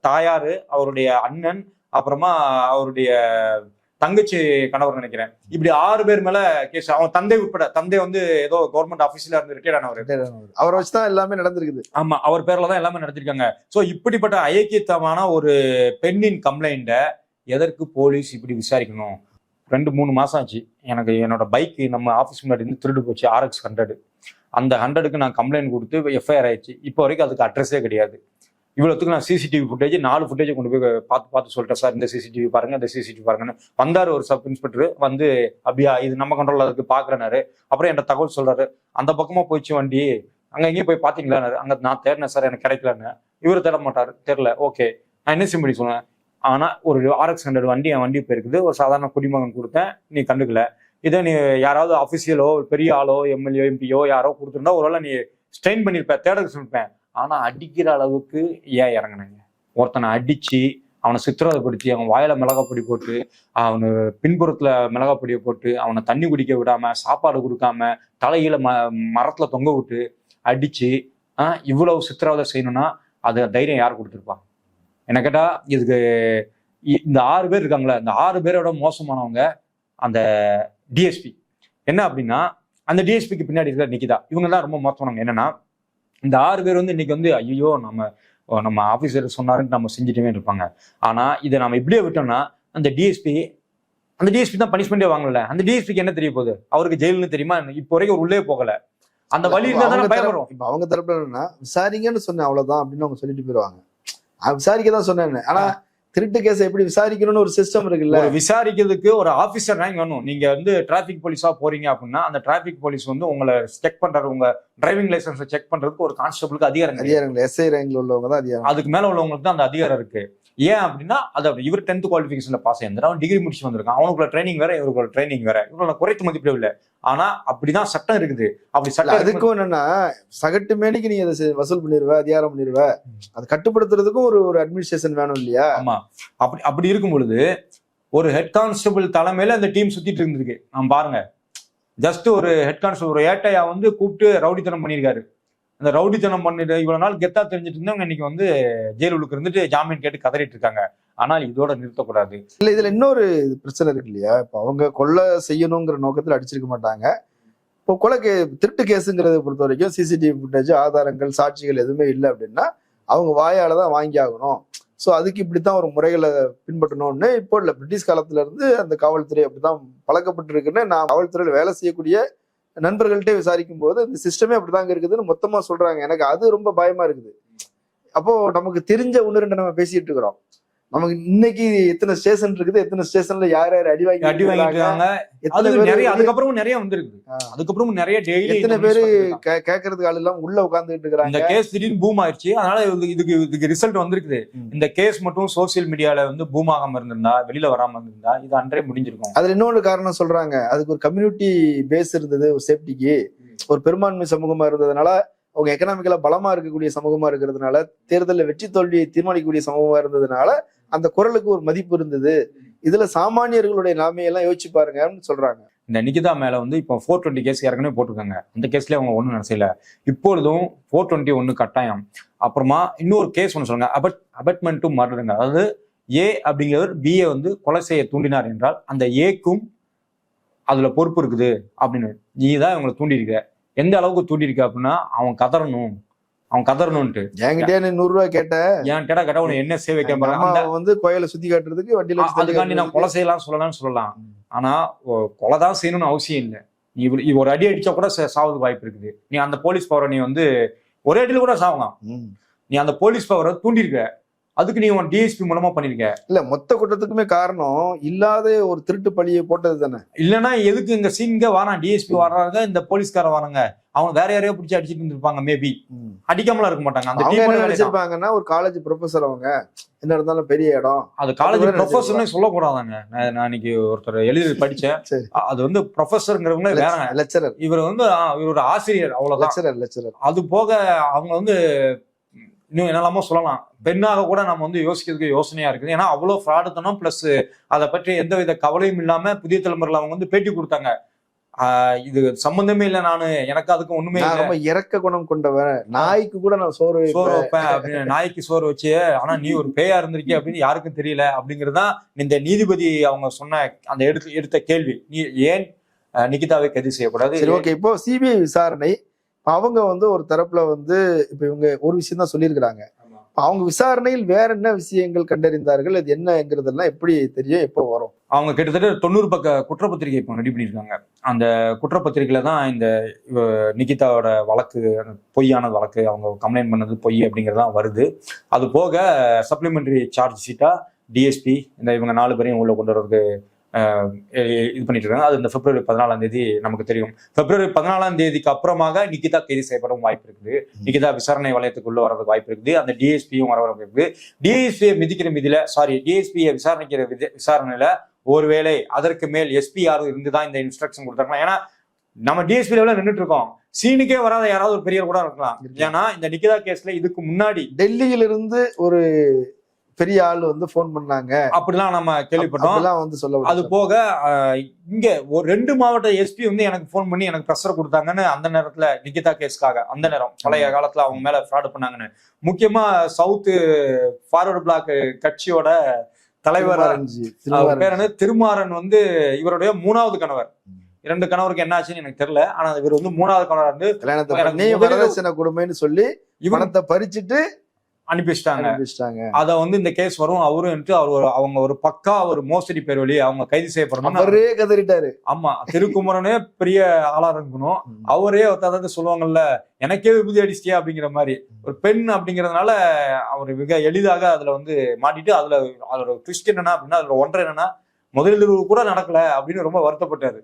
S1: தாயாரு அவருடைய அண்ணன் அப்புறமா அவருடைய தங்கச்சி கணவர் நினைக்கிறேன். இப்படி ஆறு பேர் மேல கேஸ் அவன் தந்தை உட்பட தந்தை வந்து ஏதோ கவர்மெண்ட் ஆபீஸ்ல இருந்து ரிட்டையர் ஆனவர்.
S3: அவரை வச்சுதான் எல்லாமே நடந்திருக்குது.
S1: ஆமா அவர் பேர்ல தான் எல்லாமே நடத்திருக்காங்க சோ இப்படிப்பட்ட ஐக்கியத்தமான ஒரு பெண்ணின் கம்ப்ளைண்ட எதற்கு போலீஸ் இப்படி விசாரிக்கணும்? ரெண்டு மூணு மாசம் ஆச்சு. எனக்கு என்னோட பைக் நம்ம ஆஃபீஸ் முன்னாடி இருந்து திருடு போச்சு ஆர்எக்ஸ் ஹண்ட்ரட் அந்த ஹண்ட்ரடுக்கு நான் கம்ப்ளைண்ட் கொடுத்து எஃப்ஐஆர் ஆயிடுச்சு. இப்போ வரைக்கும் அதுக்கு அட்ரஸே கிடையாது. இவ்வளோத்துக்கு நான் சிசிடிவி ஃபுட்டேஜ் நாலு ஃபுட்டேஜ் கொண்டு போய் பார்த்து பார்த்து சொல்லிட்டேன் சார் இந்த சிசிடிவி பாருங்க இந்த சிசிடிவி பாருங்கன்னு. வந்தார் ஒரு சப் இன்ஸ்பெக்டர் வந்து அப்படியா இது நம்ம கண்ட்ரோலில் இருக்கு பார்க்குறனாரு அப்புறம் என்கிட்ட தகவல் சொல்கிறாரு அந்த பக்கமாக போயிடுச்சு வண்டி. அங்கே எங்கேயும் போய் பாத்தீங்களாரு அங்கே நான் தேடினேன் சார் எனக்கு கிடைக்கலன்னு. இவர் தேட மாட்டார். தெரில ஓகே. நான் என்ன சிம்படி சொன்னேன் ஆனால் ஒரு ஆர்எக்ஸ் ஹண்ட்ரட் வண்டி என் வண்டி போயிருக்குது. ஒரு சாதாரண குடிமகன் கொடுத்தேன். நீ கண்டுக்கல. இதை நீ யாராவது அஃபிஷியலோ பெரிய ஆளோ எம்எல்ஏ எம்பியோ யாரோ கொடுத்துருந்தா ஒருவேளை நீ ஸ்ட்ரெயின் பண்ணியிருப்பேன் தேட சொல்லிருப்பேன். ஆனால் அடிக்கிற அளவுக்கு ஏன் இறங்கினாங்க. ஒருத்தனை அடித்து அவனை சித்திரவதைப்படுத்தி அவன் வாயில மிளகாப்பொடி போட்டு அவனு பின்புறத்துல மிளகாப்பொடியை போட்டு அவனை தண்ணி குடிக்க விடாம சாப்பாடு கொடுக்காம தலையில ம மரத்துல தொங்க விட்டு அடிச்சு ஆஹ் இவ்வளவு சித்திரவதை செய்யணும்னா அது தைரியம் யார் கொடுத்துருப்பா? என்ன கேட்டா இதுக்கு இ- இந்த ஆறு பேர் இருக்காங்களே இந்த ஆறு பேரோட மோசமானவங்க அந்த டிஎஸ்பி என்ன அப்படின்னா அந்த டிஎஸ்பிக்கு பின்னாடி இருக்கிற நிக்கிதா. இவங்க தான் ரொம்ப மோசமானவங்க. என்னன்னா இந்த ஆறு பேர் வந்து இன்னைக்கு வந்து ஐயோ நம்ம நம்ம ஆபீசர் சொன்னாருன்னு நம்ம செஞ்சுட்டுமே இருப்பாங்க. ஆனா இதை நம்ம இப்படியே விட்டோம்னா அந்த டிஎஸ்பி அந்த டிஎஸ்பி தான் பனிஷ்மெண்டே வாங்கல அந்த டிஎஸ்பிக்கு என்ன தெரிய போகுது? அவருக்கு ஜெயில்னு தெரியுமா? இப்போ வரைக்கும் உள்ளே போகல. அந்த வழி இருந்தா தானே
S3: அவங்க
S1: பயப்படுறோம்.
S3: இப்ப அவங்க தரப்புல என்னன்னா விசாரிங்கன்னு சொன்னேன் அவ்வளவுதான் அப்படின்னு அவங்க சொல்லிட்டு போயிருவாங்க. நான் விசாரிக்க தான் சொன்னேன் ஆனா திருட்டு கேஸ் எப்படி விசாரிக்கணும்னு ஒரு சிஸ்டம் இருக்குல்ல?
S1: விசாரிக்கிறதுக்கு ஒரு ஆபீசர் ரேங்க் வேணும் நீங்க வந்து டிராபிக் போலீஸா போறீங்க அப்படின்னா அந்த டிராபிக் போலீஸ் வந்து உங்களை செக் பண்றது உங்க டிரைவிங் லைசன்ஸை செக் பண்றதுக்கு ஒரு கான்ஸ்டபிளுக்கு அதிகாரம்.
S3: அதிகாரங்கள் எஸ்ஐ ரேங்க்ல உள்ளவங்க தான் அதிகாரம்.
S1: அதுக்கு மேல உள்ளவங்களுக்கு தான் அந்த அதிகாரம் இருக்கு. ஏன் அப்படின்னா அது இவர் டென்த் குவாலிஃபிகேஷன்ல பாஸ் ஆயிருந்தாரு. அவன் டிகிரி முடிச்சு வந்திருக்கான். அவனுக்குள்ள ட்ரைனிங் வேற இவருக்குள்ள ட்ரைனிங் வேற. இவரோட குறைத்து மதிப்பிட இல்லை. ஆனா அப்படிதான் சட்டம் இருக்குது. அப்படி சட்டம்
S3: அதுக்கும் என்னன்னா சகட்டு மேனிக்கு நீ அதை வசூல் பண்ணிடுவ அதிகாரம் பண்ணிடுவ அதை கட்டுப்படுத்துறதுக்கும் ஒரு ஒரு அட்மினிஸ்ட்ரேஷன் வேணும் இல்லையா?
S1: ஆமா. அப்படி அப்படி இருக்கும் பொழுது ஒரு ஹெட் கான்ஸ்டபிள் தலைமையில அந்த டீம் சுத்திட்டு இருந்திருக்கு. நான் பாருங்க. ஜஸ்ட் ஒரு ஹெட் கான்ஸ்டபிள் ஒரு ஏட்டையா வந்து கூப்பிட்டு ரவுடித்தனம் பண்ணியிருக்காரு. இந்த ரவுடித்தனம் பண்ணிட்டு இவ்வளவு நாள் கெத்தா தெரிஞ்சுட்டு இருந்தவங்க இன்னைக்கு வந்து ஜெயில் உள்ளுக்கு இருந்துட்டு ஜாமீன் கேட்டு கதறிட்டு இருக்காங்க. ஆனால் இதோட நிறுத்தக்கூடாது.
S3: இல்ல இதுல இன்னொரு பிரச்சனை இருக்கு இல்லையா? இப்ப அவங்க கொலை செய்யணுங்கிற நோக்கத்தில் அடிச்சிருக்க மாட்டாங்க. இப்போ கொலை திருட்டு கேஸுங்கிறத பொறுத்த வரைக்கும் சிசிடிவி ஃபுட்டேஜ் ஆதாரங்கள் சாட்சிகள் எதுவுமே இல்லை அப்படின்னா அவங்க வாயால தான் வாங்கி ஆகணும் ஸோ அதுக்கு இப்படித்தான் ஒரு முறைகளை பின்பற்றணும்னு இப்போ இல்லை பிரிட்டிஷ் காலத்துல இருந்து அந்த காவல்துறை அப்படிதான் பழக்கப்பட்டிருக்குன்னு நான் காவல்துறையில் வேலை செய்யக்கூடிய நண்பர்கள்ட்டே விசாரிக்கும் போது இந்த சிஸ்டமே அப்படிதாங்க இருக்குதுன்னு மொத்தமா சொல்றாங்க. எனக்கு அது ரொம்ப பயமா இருக்குது. அப்போ நமக்கு தெரிஞ்ச ஒன்று ரெண்டு நம்ம பேசிட்டு இருக்கிறோம். நமக்கு இன்னைக்கு எத்தனை ஸ்டேஷன் இருக்குது எத்தனை ஸ்டேஷன்ல யார் யார் அடி வாங்கி
S1: அடி வாங்கிட்டு இருக்காங்க?
S3: எத்தனை
S1: அது
S3: பேர்
S1: நிறைய அதுக்கப்புறமும் நிறைய வந்திருக்கு. அதுக்கப்புறமும் நிறைய டெய்லி
S3: எத்தனை பேரு கே- கேட்கறதுக்கு ஆள் எல்லாம் உள்ள உட்கார்ந்துட்டு
S1: இந்த
S3: இருக்கிறாங்க.
S1: கேஸ் திடீர்னு பூம் ஆயிடுச்சு அதனால இது- இதுக்கு இதுக்கு ரிசல்ட் வந்திருக்குது. இந்த கேஸ் மட்டும் சோசியல் மீடியால வந்து பூம் ஆகாம இருந்திருந்தா வெளியில வராம இருந்திருந்தா இது அன்றே முடிஞ்சிருக்கும்.
S3: அதுல இன்னொரு காரணம் சொல்றாங்க. அதுக்கு ஒரு கம்யூனிட்டி பேஸ் இருந்தது ஒரு சேஃப்டிக்கு ஒரு பெரும்பான்மை சமூகமா இருந்ததுனால அவங்க எக்கனாமிக்கலா பலமா இருக்கக்கூடிய சமூகமா இருக்கிறதுனால தேர்தலில் வெற்றி தோல்வியை தீர்மானிக்கக்கூடிய சமூகமா இருந்ததுனால அந்த குரலுக்கு ஒரு மதிப்பு இருந்தது. இதுல சாமானியர்களுடைய நிலைமையெல்லாம் யோசிச்சு பாருங்கன்னு சொல்றாங்க.
S1: இந்த நிகிதா மேல வந்து இப்போ ஃபோர் டுவெண்ட்டி கேஸ் ஏற்கனவே போட்டிருக்காங்க. அந்த கேஸ்ல அவங்க ஒன்றும் நினைச்சல இப்பொழுதும் ஃபோர் டுவெண்ட்டி ஒன்று கட்டாயம். அப்புறமா இன்னொரு கேஸ் ஒன்று சொல்லுங்க. அபட் அபட்மெண்ட் டு மர்டருங்க அதாவது ஏ அப்படிங்கிறவர் பிஏ வந்து கொலை செய்ய தூண்டினார் என்றால் அந்த ஏக்கும் அதுல பொறுப்பு இருக்குது அப்படின்னு. நீ தான் இவங்களை தூண்டியிருக்க. எந்த அளவுக்கு தூண்டியிருக்க அப்படின்னா அவன் கதறணும். அவன் கதறணும்ட்டு
S3: என்கிட்டயே நீ நூறு ரூபாய் கேட்ட.
S1: ஏன் கேட்டா கேட்டா உன்னை என்ன சேவை
S3: அம்மா வந்து கோயிலை சுத்தி காட்டுறதுக்கு வண்டியில
S1: அதுக்காண்டி நான் கொலை செய்யலாம் சொல்லலாம்னு சொல்லலாம். ஆனா கொலை தான் செய்யணும்னு அவசியம் இல்லை. நீ இவ ஒரு அடி அடிச்சா கூட ச- சாவுக்கு வாய்ப்பு இருக்குது. நீ அந்த போலீஸ் பவரை நீ வந்து ஒரே அடியில கூட சாவலாம். நீ அந்த போலீஸ் பவரை தூண்டிருக்க அதுக்கு நீ உன் டிஎஸ்பி மூலமா பண்ணிருக்க.
S3: இல்ல மொத்த குற்றத்துக்குமே காரணம் இல்லாத ஒரு திருட்டு பழியை போட்டது தானே.
S1: இல்லைன்னா எதுக்கு இங்க சீன்க வரான் டிஎஸ்பி வர்றாங்க இந்த போலீஸ்காரன் வராங்க அவங்க வேற யாரையோ பிடிச்சி அடிச்சிட்டு இருந்திருப்பாங்க மேபி அடிக்காமலாம் இருக்க மாட்டாங்க. அந்த டீம்
S3: நினைச்சிருப்பாங்கன்னா ஒரு காலேஜ் ப்ரொஃபசர் அவங்க. என்ன இருந்தாலும் பெரிய இடம்.
S1: அது காலேஜ்
S3: வேற
S1: ப்ரொஃபஸர்னே சொல்லக்கூடாதாங்க. நான் இன்னைக்கு ஒருத்தர் எழுதி படிச்சேன். அது வந்து ப்ரொஃபஸருங்கிறவங்க வேறங்க.
S3: லெக்சரர்.
S1: இவர் வந்து ஆ, இவர் ஒரு ஆசிரியர் அவ்வளவுதான்.
S3: Lecturer lecturer.
S1: அது போக அவங்க வந்து இன்னும் என்னெல்லாமோ சொல்லலாம். பெண்ணாக கூட நம்ம வந்து யோசிக்கிறதுக்கு யோசனையா இருக்குது. ஏன்னா அவ்வளோ ஃப்ராடுத்தனம் ப்ளஸ் அதை பற்றி எந்தவித கவலையும் இல்லாம புதிய தலைமுறையில் அவங்க வந்து பேட்டி கொடுத்தாங்க. இது சம்பந்தமே இல்லை நானு. எனக்கு அதுக்கு ஒண்ணுமே
S3: ரொம்ப இறக்க குணம் கொண்டவன். நாய்க்கு கூட நான் சோறு.
S1: சோறு வைப்பேன் அப்படின்னு நாய்க்கு சோறு வச்சு ஆனா நீ ஒரு பேயா இருந்திருக்கே அப்படின்னு யாருக்கும் தெரியல. அப்படிங்கிறது தான் இந்த நீதிபதி அவங்க சொன்ன அந்த எடுத்து எடுத்த கேள்வி. நீ ஏன் நிகிதாவை கைது செய்யக்கூடாது?
S3: சரி ஓகே இப்போ சிபிஐ விசாரணை. அவங்க வந்து ஒரு தரப்புல வந்து இப்ப இவங்க ஒரு விஷயம் தான் சொல்லியிருக்கிறாங்க. அவங்க விசாரணையில் வேற என்ன விஷயங்கள் கண்டறிந்தார்கள்? அது என்னங்கிறதெல்லாம் எப்படி தெரியும்? எப்போ வரும்?
S1: அவங்க கிட்டத்தட்ட தொண்ணூறு பக்க குற்றப்பத்திரிகை இப்போ ரெடி பண்ணியிருக்காங்க. அந்த குற்றப்பத்திரிகையில தான் இந்த நிகிதாவோட வழக்கு பொய்யான வழக்கு அவங்க கம்ப்ளைண்ட் பண்ணது பொய் அப்படிங்கிறதான் வருது. அது போக சப்ளிமெண்டரி சார்ஜ் ஷீட்டா டிஎஸ்பி இந்த இவங்க நாலு பேரையும் உள்ள கொண்டு வரதுக்கு இது பண்ணிட்டு இருக்காங்க. அது இந்த பிப்ரவரி பதினாலாம் தேதி நமக்கு தெரியும். பிப்ரவரி பதினாலாம் தேதிக்கு அப்புறமாக நிகிதா கைது செய்யப்படும் வாய்ப்பு இருக்குது. நிகிதா விசாரணை வலயத்துக்குள்ள வரதுக்கு வாய்ப்பு இருக்குது. அந்த டிஎஸ்பியும் வர வாய்ப்பு இருக்குது. டிஎஸ்பியை மிதிக்கிற மிதில சாரி டிஎஸ்பியை விசாரணைக்கிற விசாரணையில ஒருவேளை அதற்கு மேல் எஸ்பி யாரும் இருந்துதான் இந்த இன்ஸ்ட்ரக்ஷன் கொடுத்தாங்க ஏன்னா நம்ம டிஎஸ்பி லெவலில் நின்றுட்டு இருக்கோம். சீனுக்கே வராத யாராவது ஒரு பெரியவர் கூட இருக்கலாம். ஏன்னா இந்த நிகிதா கேஸ்ல இதுக்கு முன்னாடி
S3: டெல்லியிலிருந்து ஒரு பெரிய ஆள் வந்து ஃபோன் பண்ணாங்க.
S1: அப்படிலாம் நம்ம கேள்விப்பட்டோம்.
S3: அதெல்லாம் வந்து சொல்ல
S1: அது போக இங்க ஒரு ரெண்டு மாவட்ட எஸ்பி வந்து எனக்கு ஃபோன் பண்ணி எனக்கு ப்ரெஷர் கொடுத்தாங்கன்னு அந்த நேரத்துல நிகிதா கேஸ்க்காக அந்த நேரம் பழைய காலத்துல அவங்க மேல ஃப்ராட் பண்ணாங்கன்னு. முக்கியமா சவுத் ஃபார்வர்ட் பிளாக் கட்சியோட தலைவர் பேர். என்ன? திருமாறன் வந்து இவருடைய மூணாவது கணவர். இரண்டு கணவருக்கு என்ன ஆச்சுன்னு எனக்கு தெரியல. ஆனா இவர் வந்து மூணாவது கணவர் வந்து
S3: கல்யாணத்தை கொடுமைன்னு சொல்லி
S1: இவன்
S3: பணத்தை பறிச்சுட்டு
S1: அனுப்பி வச்சிட்டாங்க
S3: அனுப்பிச்சிட்டாங்க.
S1: அத வந்து இந்த கேஸ் வரும் அவரும் அவர் ஒரு அவங்க ஒரு பக்கா ஒரு மோசடி பேர் வழி அவங்க கைது செய்யப்படணும்
S3: அவரே கதறிட்டாரு.
S1: ஆமா திருக்குமரனே பெரிய ஆளா இருக்கணும். அவரே அதாவது சொல்லுவாங்கல்ல எனக்கே விபூதி அடிச்சிட்டியா? அப்படிங்கிற மாதிரி. ஒரு பெண் அப்படிங்கறதுனால அவர் மிக எளிதாக அதுல வந்து மாட்டிட்டு அதுல அதோட ட்விஸ்ட் என்னன்னா அப்படின்னா அதுல ஒன்றரை என்னன்னா முதலில் கூட நடக்கல அப்படின்னு ரொம்ப வருத்தப்பட்டாரு.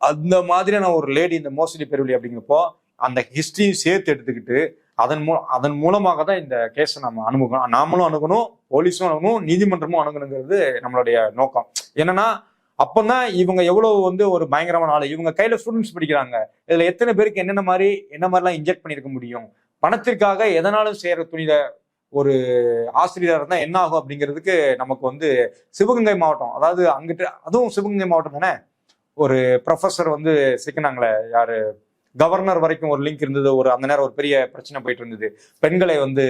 S1: அந்த மாதிரியான ஒரு லேடி இந்த மோசடி பெருவழி அப்படிங்கிறப்போ அந்த ஹிஸ்டரியும் சேர்த்து எடுத்துக்கிட்டு அதன் மூலம் அதன் மூலமாக தான் இந்த கேஸை நம்ம அணுகணும். நாமளும் அணுகணும் போலீஸும் அணுகணும் நீதிமன்றமும் அணுகணுங்கிறது நம்மளுடைய நோக்கம். என்னன்னா அப்போதான் இவங்க எவ்வளவு வந்து ஒரு பயங்கரமான ஆள் இவங்க கையில ஸ்டூடெண்ட்ஸ் படிக்கிறாங்க. இதுல எத்தனை பேருக்கு என்னென்ன மாதிரி என்ன மாதிரிலாம் இன்ஜெக்ட் பண்ணிருக்க முடியும்? பணத்திற்காக எதனாலும் செய்யற துணித ஒரு ஆசிரியராக இருந்தால் என்ன ஆகும் அப்படிங்கிறதுக்கு நமக்கு வந்து சிவகங்கை மாவட்டம் அதாவது அங்கிட்டு அதுவும் சிவகங்கை மாவட்டம் தானே? ஒரு ப்ரொஃபஸர் வந்து சிக்கினாங்களே யாரு? கவர்னர் வரைக்கும் ஒரு லிங்க் இருந்தது. ஒரு அந்த நேரம் ஒரு பெரிய பிரச்சனை போயிட்டு இருந்தது. பெண்களை வந்து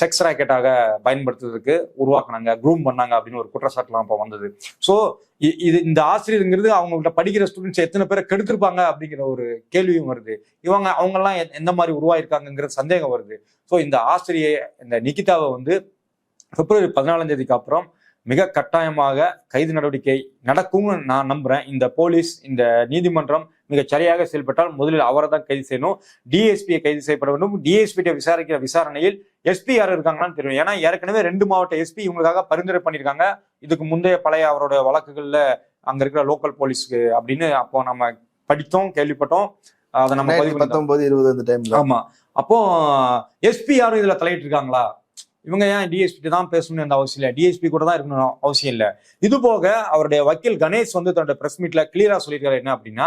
S1: செக்ஸ் ராக்கெட்டாக பயன்படுத்துறதுக்கு உருவாக்குனாங்க க்ரூம் பண்ணாங்க அப்படின்னு ஒரு குற்றச்சாட்டுலாம் இப்போ வந்தது. ஸோ இது இந்த ஆசிரியருங்கிறது அவங்கள்ட்ட படிக்கிற ஸ்டூடெண்ட்ஸ் எத்தனை பேரை கெடுத்திருப்பாங்க அப்படிங்கிற ஒரு கேள்வியும் வருது. இவங்க அவங்கெல்லாம் எந்த மாதிரி உருவாயிருக்காங்கிற சந்தேகம் வருது. ஸோ இந்த ஆசிரியை இந்த நிகிதாவை வந்து பிப்ரவரி பதினாலாம் தேதிக்கு அப்புறம் மிக கட்டாயமாக கைது நடவடிக்கை நடக்கும்னு நான் நம்புறேன். இந்த போலீஸ் இந்த நீதிமன்றம் மிக சரியாக செயல்பட்டால் முதலில் அவரை தான் கைது செய்யணும். டிஎஸ்பியை கைது செய்யப்பட வேண்டும். டிஎஸ்பி விசாரிக்கிற விசாரணையில் எஸ்பி யார் இருக்காங்களான்னு தெரியும் ஏன்னா ஏற்கனவே ரெண்டு மாவட்ட எஸ்பி இவங்களுக்காக பரிந்துரை பண்ணியிருக்காங்க. இதுக்கு முந்தைய பழைய அவரோட வழக்குகள்ல அங்க இருக்கிற லோக்கல் போலீஸ்க்கு அப்படின்னு அப்போ நம்ம படித்தோம் கேள்விப்பட்டோம். அதை நம்ம
S3: பத்தொன்பது இருபது அந்த டைம்ல
S1: ஆமா. அப்போ எஸ்பி யாரும் இதுல தலையிட்டு இருக்காங்களா இவங்க ஏன் டிஎஸ்பி தான் பேசணும்னு எந்த அவசியம் இல்லை? டிஎஸ்பி கூட தான் இருக்கணும் அவசியம் இல்லை. இது போக அவருடைய வக்கீல் கணேஷ் வந்து தன்னோட பிரஸ் மீட்ல கிளியரா சொல்லியிருக்காரு என்ன அப்படின்னா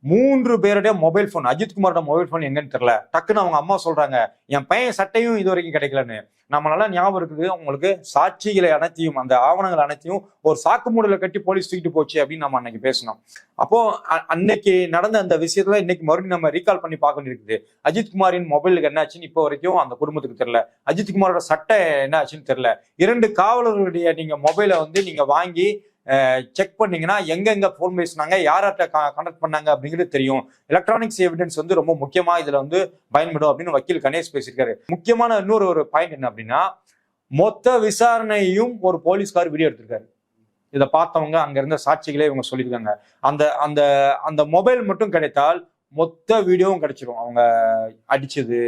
S1: மூன்று பேருடைய மொபைல் ஃபோன் அஜித்குமாரோட மொபைல் ஃபோன் எங்கன்னு தெரியல. டக்குன்னு அவங்க அம்மா சொல்றாங்க என் பையன் சட்டையும் இது வரைக்கும் கிடைக்கலன்னு. நம்ம நல்லா ஞாபகம் இருக்குது உங்களுக்கு சாட்சிகளை அனைத்தையும் அந்த ஆவணங்கள் அனைத்தையும் ஒரு சாக்கு மூடல கட்டி போலீஸ் தூக்கிட்டு போச்சு அப்படின்னு நம்ம அன்னைக்கு பேசினோம். அப்போ அ- அன்னைக்கு நடந்த அந்த விஷயத்துல இன்னைக்கு மறுபடியும் நம்ம ரீகால் பண்ணி பார்க்க வேண்டியிருக்குது. அஜித்குமாரின் மொபைலுக்கு என்னாச்சுன்னு இப்போ வரைக்கும் அந்த குடும்பத்துக்கு தெரியல. அஜித்குமாரோட சட்டை என்ன ஆச்சுன்னு தெரியல. இரண்டு காவலர்களுடைய நீங்க மொபைலை வந்து நீங்க வாங்கி செக் பண்ணீங்கன்னா எங்கெங்க ஃபோன் பேசினாங்க யார்கிட்ட கனெக்ட் பண்ணாங்க அப்படிங்கிறது தெரியும். எலக்ட்ரானிக்ஸ் எவிடன்ஸ் வந்து ரொம்ப முக்கியமா இதுல வந்து பயன்படும் அப்படின்னு வக்கீல் கணேஷ் பேசியிருக்காரு. முக்கியமான இன்னொரு ஒரு பாயிண்ட் என்ன அப்படின்னா மொத்த விசாரணையும் ஒரு போலீஸ்கார் வீடியோ எடுத்திருக்காரு. இதை பார்த்தவங்க அங்க இருந்த சாட்சிகளே இவங்க சொல்லியிருக்காங்க. அந்த அந்த அந்த மொபைல் மட்டும் கிடைத்தால் மொத்த வீடியோவும் கிடைச்சிரும். அவங்க அடிச்சது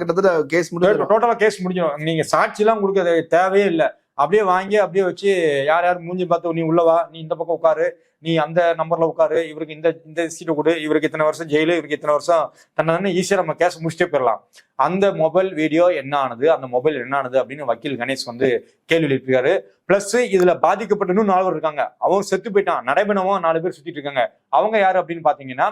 S3: கிட்டத்தட்ட கேஸ் முடிஞ்சு
S1: டோட்டலா கேஸ் முடிஞ்சிடும் நீங்க சாட்சி எல்லாம் கொடுக்க தேவையே இல்லை. அப்படியே வாங்கி அப்படியே வச்சு யார் யார் மூஞ்சி பார்த்து நீ உள்ளவா நீ இந்த பக்கம் உட்காரு நீ அந்த நம்பர்ல உட்காரு இவருக்கு இந்த இந்த சீட்டை கொடு இவருக்கு இத்தனை வருஷம் ஜெயிலு இவருக்கு இத்தனை வருஷம் தன்னை தானே ஈஸியாக நம்ம கேஸ் முடிச்சுட்டே போயிடலாம். அந்த மொபைல் வீடியோ என்ன ஆனது அந்த மொபைல் என்ன ஆனது அப்படின்னு வக்கீல் கணேஷ் வந்து கேள்வி எழுப்பியிருக்காரு. பிளஸ் இதுல பாதிக்கப்பட்ட இன்னும் நாலு பேர் இருக்காங்க. அவங்க செத்து போயிட்டான். நடைபெணவும் நாலு பேர் சுத்திட்டு இருக்காங்க. அவங்க யாரு அப்படின்னு பாத்தீங்கன்னா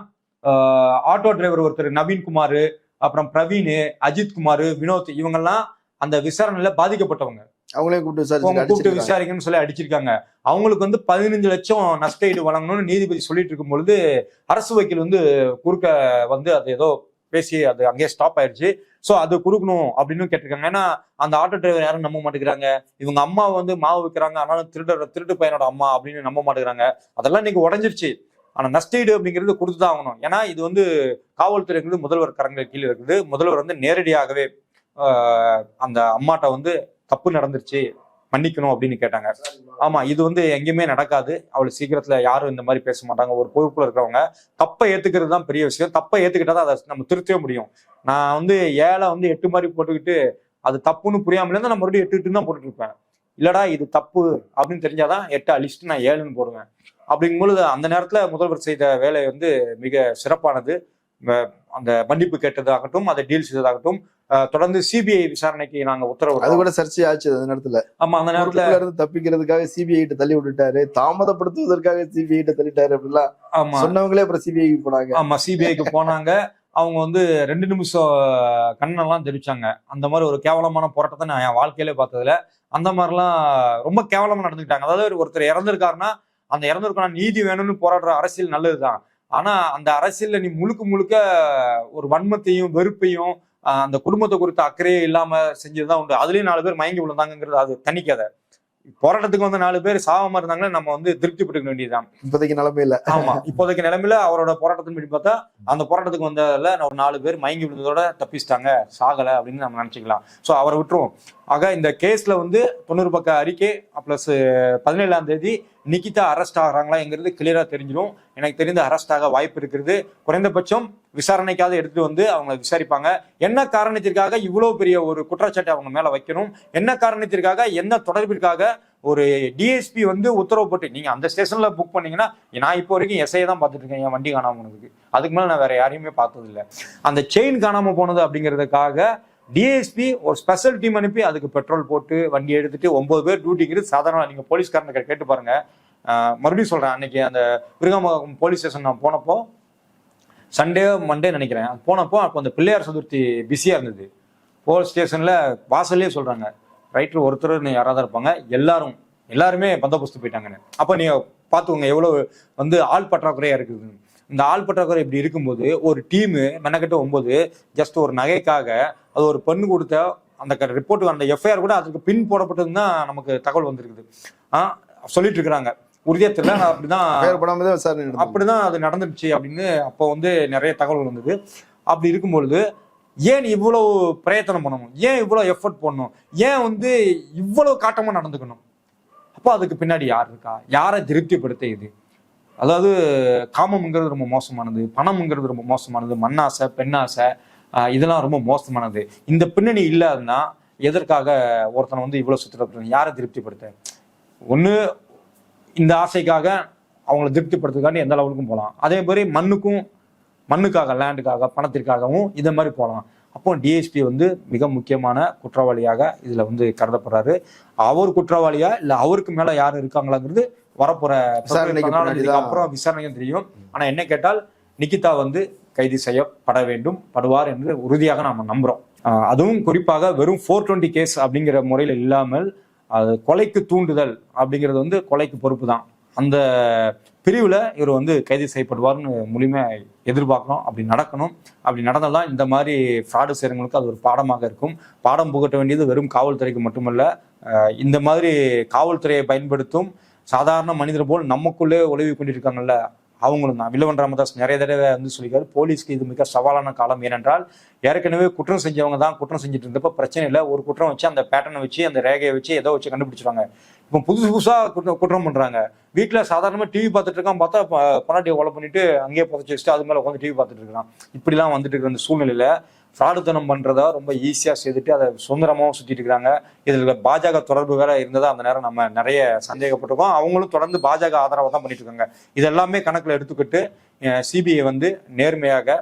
S1: ஆட்டோ டிரைவர் ஒருத்தர் நவீன்குமார் அப்புறம் பிரவீன் அஜித் குமார் வினோத் இவங்கெல்லாம் அந்த விசாரணையில பாதிக்கப்பட்டவங்க.
S3: அவங்களையும் கூப்பிட்டு
S1: கூப்பிட்டு விசாரிக்கணும்னு சொல்லி அடிச்சிருக்காங்க. அவங்களுக்கு வந்து பதினஞ்சு லட்சம் நஷ்டஈடு வழங்கணும்னு நீதிபதி சொல்லிட்டு இருக்கும் பொழுது அரசு வக்கீல் வந்து குறுக்க வந்து அது ஏதோ பேசி அது அங்கேயே ஸ்டாப் ஆயிடுச்சு. ஸோ அது கொடுக்கணும் அப்படின்னு கேட்டிருக்காங்க. ஏன்னா அந்த ஆட்டோ டிரைவர் யாரும் நம்ப மாட்டேங்கிறாங்க. இவங்க அம்மா வந்து மாவு விற்கிறாங்க ஆனாலும் திருட திருட்டு பையனோட அம்மா அப்படின்னு நம்ப மாட்டேங்கிறாங்க. அதெல்லாம் இன்னைக்கு உடஞ்சிருச்சு. ஆனா நஷ்டஈடு அப்படிங்கிறது கொடுத்துதான் ஆகணும். ஏன்னா இது வந்து காவல்துறைங்கிறது முதல்வர் கரங்கள் கீழே இருக்குது. முதல்வர் வந்து நேரடியாகவே அந்த அம்மாட்ட வந்து தப்பு நடந்துருச்சு மன்னிக்கணும் அப்படின்னு கேட்டாங்க. ஆமா இது வந்து எங்கேயுமே நடக்காது. அவ்வளவு சீக்கிரத்துல யாரும் இந்த மாதிரி பேச மாட்டாங்க. ஒரு பொறுப்புல இருக்கிறவங்க தப்பை ஏத்துக்கிறது தான் பெரிய விஷயம். தப்பை ஏத்துக்கிட்டா தான் அதை நம்ம திருத்தவே முடியும். நான் வந்து ஏழை வந்து எட்டு மாதிரி போட்டுக்கிட்டு அது தப்புன்னு புரியாமல இருந்தா நான் மறுபடியும் எட்டு தான் போட்டுட்டு இருப்பேன். இல்லடா இது தப்பு அப்படின்னு தெரிஞ்சாதான் எட்டு அழிச்சிட்டு நான் ஏழுன்னு போடுவேன். அப்படிங்கும்பொழுது அந்த நேரத்துல முதல்வர் செய்த வேலை வந்து மிக சிறப்பானது. அந்த மன்னிப்பு கேட்டதாகட்டும் அதை டீல் செய்ததாகட்டும் தொடர்ந்து சிபிஐ விசாரணைக்கு நாங்க
S3: அது
S1: உத்தரவு
S3: கூட சர்ச்சையாச்சு அந்த நேரத்துல.
S1: ஆமா அந்த நேரத்துல
S3: இருந்து தப்பிக்கிறதுக்காக சிபிஐ கிட்ட தள்ளி விட்டுட்டாரு. தாமதப்படுத்துவதற்காக சிபிஐ கிட்ட தள்ளிட்டாரு அப்படிலாம்
S1: ஆமா.
S3: சொன்னவங்களே அப்புறம் சிபிஐக்கு போனாங்க.
S1: ஆமா சிபிஐக்கு போனாங்க. அவங்க வந்து ரெண்டு நிமிஷம் கண்ணெல்லாம் தெரிவிச்சாங்க அந்த மாதிரி ஒரு கேவலமான போராட்டத்தை நான் என் வாழ்க்கையிலே பார்த்ததுல அந்த மாதிரிலாம் ரொம்ப கேவலமா நடந்துக்கிட்டாங்க. அதாவது ஒருத்தர் இறந்திருக்காருன்னா அந்த இறந்திருக்கான நீதி வேணும்னு போராடுற அரசியல் நல்லதுதான். ஆனா அந்த அரசியல்ல நீ முழுக்க முழுக்க ஒரு வன்மத்தையும் வெறுப்பையும் அந்த குடும்பத்தை குறித்த அக்கறையே இல்லாம செஞ்சதுதான் உண்டு. அதுலயும் நாலு பேர் மயங்கி விழுந்தாங்கிறது அது தனி கதை போராட்டத்துக்கு வந்த நாலு பேர் சாவாம இருந்தாங்கன்னா நம்ம வந்து திருப்தி பட்டுக்க வேண்டியதுதான்.
S3: இப்போதைக்கு நிலைமை இல்ல.
S1: ஆமா இப்போதைக்கு நிலைமையில அவரோட போராட்டத்தின் படி பார்த்தா அந்த போராட்டத்துக்கு வந்ததுல ஒரு நாலு பேர் மயங்கி விழுந்ததோட தப்பிச்சிட்டாங்க. சாகல அப்படின்னு நம்ம நினைச்சுக்கலாம். சோ அவரை விட்டுருவோம். ஆக இந்த கேஸ்ல வந்து தொண்ணூறு பக்க அறிக்கை பிளஸ் பதினேழாம் தேதி நிக்கிதா அரெஸ்ட் ஆகுறாங்களாங்கிறது கிளியரா தெரிஞ்சிடும் எனக்கு தெரிந்த அரெஸ்ட் ஆக வாய்ப்பு இருக்கிறது குறைந்தபட்சம் விசாரணைக்காவது எடுத்துட்டு வந்து அவங்க விசாரிப்பாங்க. என்ன காரணத்திற்காக இவ்வளவு பெரிய ஒரு குற்றச்சாட்டை அவங்க மேல வைக்கணும்? என்ன காரணத்திற்காக என்ன தொடர்பிற்காக ஒரு டிஎஸ்பி வந்து உத்தரவு போட்டு நீங்க அந்த ஸ்டேஷன்ல புக் பண்ணீங்கன்னா நான் இப்போ வரைக்கும் எஸ்ஐ தான் பார்த்துட்டு இருக்கேன் என் வண்டி காணாமல் போனதுக்கு. அதுக்கு மேல நான் வேற யாரையுமே பார்த்தது அந்த செயின் காணாம போனது அப்படிங்கிறதுக்காக டிஎஸ்பி ஒரு ஸ்பெஷல் டீம் அனுப்பி அதுக்கு பெட்ரோல் போட்டு வண்டி எடுத்துட்டு ஒன்பது பேர் டியூட்டிங்கிறது சாதாரண நீங்க போலீஸ்காரனை கேட்டு பாருங்க. மறுபடியும் சொல்றேன் அன்னைக்கு அந்த விருகாமகம் போலீஸ் ஸ்டேஷன் நான் போனப்போ சண்டே மண்டே நினைக்கிறேன். போனப்போ அப்போ அந்த பிள்ளையார் சதுர்த்தி பிஸியா இருந்தது. போலீஸ் ஸ்டேஷன்ல வாசல்லே சொல்றாங்க ரைட்டர் ஒருத்தர் யாராவது இருப்பாங்க எல்லாரும் எல்லாருமே பந்தோபஸ்து போயிட்டாங்கன்னு. அப்போ நீங்க பார்த்துக்கோங்க எவ்வளவு வந்து ஆள் பற்றாக்குறையா இருக்குது இந்த ஆள் பற்றாக்குறை இப்படி இருக்கும்போது ஒரு டீமு மெனக்கட்டு ஒன்பது ஜஸ்ட் ஒரு நகைக்காக அது ஒரு பெண்ணு கொடுத்த அந்த ரிப்போர்ட் அந்த எஃப்ஐஆர் கூட அதுக்கு பின் போடப்பட்டதுன்னு தான் நமக்கு தகவல் வந்திருக்குது. சொல்லிட்டு இருக்கிறாங்க. உறுதியா தெரியல நான் அப்படிதான். அப்படிதான் அது நடந்துருச்சு அப்படின்னு அப்போ வந்து நிறைய தகவல் வந்தது. அப்படி இருக்கும்பொழுது ஏன் இவ்வளவு பிரயத்தனம் பண்ணணும்? ஏன் இவ்வளவு எஃபர்ட் பண்ணணும் ஏன் வந்து இவ்வளவு காட்டமா நடந்துக்கணும்? அப்போ அதுக்கு பின்னாடி யார் இருக்கா? யாரை திருப்திப்படுத்த இது? அதாவது காமம்ங்கிறது ரொம்ப மோசமானது பணம்ங்கிறது ரொம்ப மோசமானது மண்ணாசை பெண்ணாசை இதெல்லாம் ரொம்ப மோசமானது. இந்த பின்னணி இல்லாதுன்னா எதற்காக ஒருத்தனை வந்து இவ்வளோ சுற்றுலா யாரை திருப்திப்படுத்த? ஒன்று இந்த ஆசைக்காக அவங்கள திருப்திப்படுத்துக்காண்டி எந்த லெவலுக்கும் போகலாம். அதே மாதிரி மண்ணுக்கும் மண்ணுக்காக லேண்டுக்காக பணத்திற்காகவும் இதை மாதிரி போகலாம். அப்போ டிஎஸ்பி வந்து மிக முக்கியமான குற்றவாளியாக இதில் வந்து கருதப்படுறாரு. அவர் குற்றவாளியா? இல்லை அவருக்கு மேலே யார் இருக்காங்களாங்கிறது வரப்போற
S3: தான்.
S1: அப்புறம் விசாரணையும் தெரியும். ஆனா என்ன கேட்டால் நிகிதா வந்து கைது செய்யப்பட வேண்டும் படுவார் என்று உறுதியாக நாம நம்புறோம். அதுவும் குறிப்பாக வெறும் ஃபோர் டுவெண்ட்டி கேஸ் அப்படிங்கிற முறையில் இல்லாமல் அது கொலைக்கு தூண்டுதல் அப்படிங்கிறது வந்து கொலைக்கு பொறுப்பு தான். அந்த பிரிவுல இவர் வந்து கைது செய்யப்படுவார்னு முழுமையா எதிர்பார்க்கிறோம் அப்படி நடக்கணும். அப்படி நடந்தால்தான் இந்த மாதிரி ஃப்ராடு செய்கிறவங்களுக்கு அது ஒரு பாடமாக இருக்கும். பாடம் புகட்ட வேண்டியது வெறும் காவல்துறைக்கு மட்டுமல்ல இந்த மாதிரி காவல்துறையை பயன்படுத்தும் சாதாரண மனிதர் போல் நமக்குள்ளே உழவி கொண்டிருக்காங்கல்ல அவங்களும் தான். வில்லவன் ராமதாஸ் நிறைய தடவை வந்து சொல்லியிருக்காரு போலீஸ்க்கு இது மிக சவாலான காலம். ஏனென்றால் ஏற்கனவே குற்றம் செஞ்சவங்க தான் குற்றம் செஞ்சுட்டு இருந்தப்ப பிரச்சனை இல்லை. ஒரு குற்றம் வச்சு அந்த பேட்டர்னை வச்சு அந்த ரேகையை வச்சு ஏதோ வச்சு கண்டுபிடிச்சிருவாங்க. இப்போ புதுசு புதுசாக குற்றம் குற்றம் பண்ணுறாங்க வீட்டில் சாதாரணமாக டிவி பார்த்துட்டு இருக்கான் பார்த்தா ப- பொண்டாட்டியை கொலை பண்ணிட்டு அங்கேயே புதைச்சி வச்சுட்டு அது மேலே உட்காந்து டிவி பார்த்துட்டு இருக்கான். இப்படிலாம் வந்துட்டு இருக்கிற அந்த சூழ்நிலையில் ஃப்ராடுத்தனம் பண்றதா ரொம்ப ஈஸியா செய்துட்டு அதை சுதந்திரமாவும் சுத்திட்டு இருக்காங்க. இதுல பாஜக தொடர்பு வேற இருந்ததா அந்த நேரம் நம்ம நிறைய சந்தேகப்பட்டிருக்கோம். அவங்களும் தொடர்ந்து பாஜக ஆதரவை தான் பண்ணிட்டு இருக்காங்க. இது எல்லாமே கணக்குல எடுத்துக்கிட்டு சிபிஐ வந்து நேர்மையாக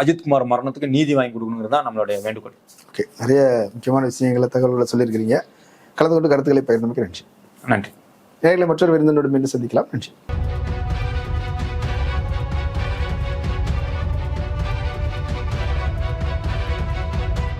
S1: அஜித்குமார் மரணத்துக்கு நீதி வாங்கி கொடுக்கணுங்கிறது தான் நம்மளுடைய வேண்டுகோள்.
S3: ஓகே. நிறைய முக்கியமான விஷயங்களை தகவல்களை சொல்லியிருக்கிறீங்க. கலந்து கொண்டு கருத்துக்களை பகிர்ந்தமைக்கு நன்றி.
S1: நன்றி.
S3: நேர்களை மற்றொரு விருந்தினோடு மீண்டும் சந்திக்கலாம். நன்றி.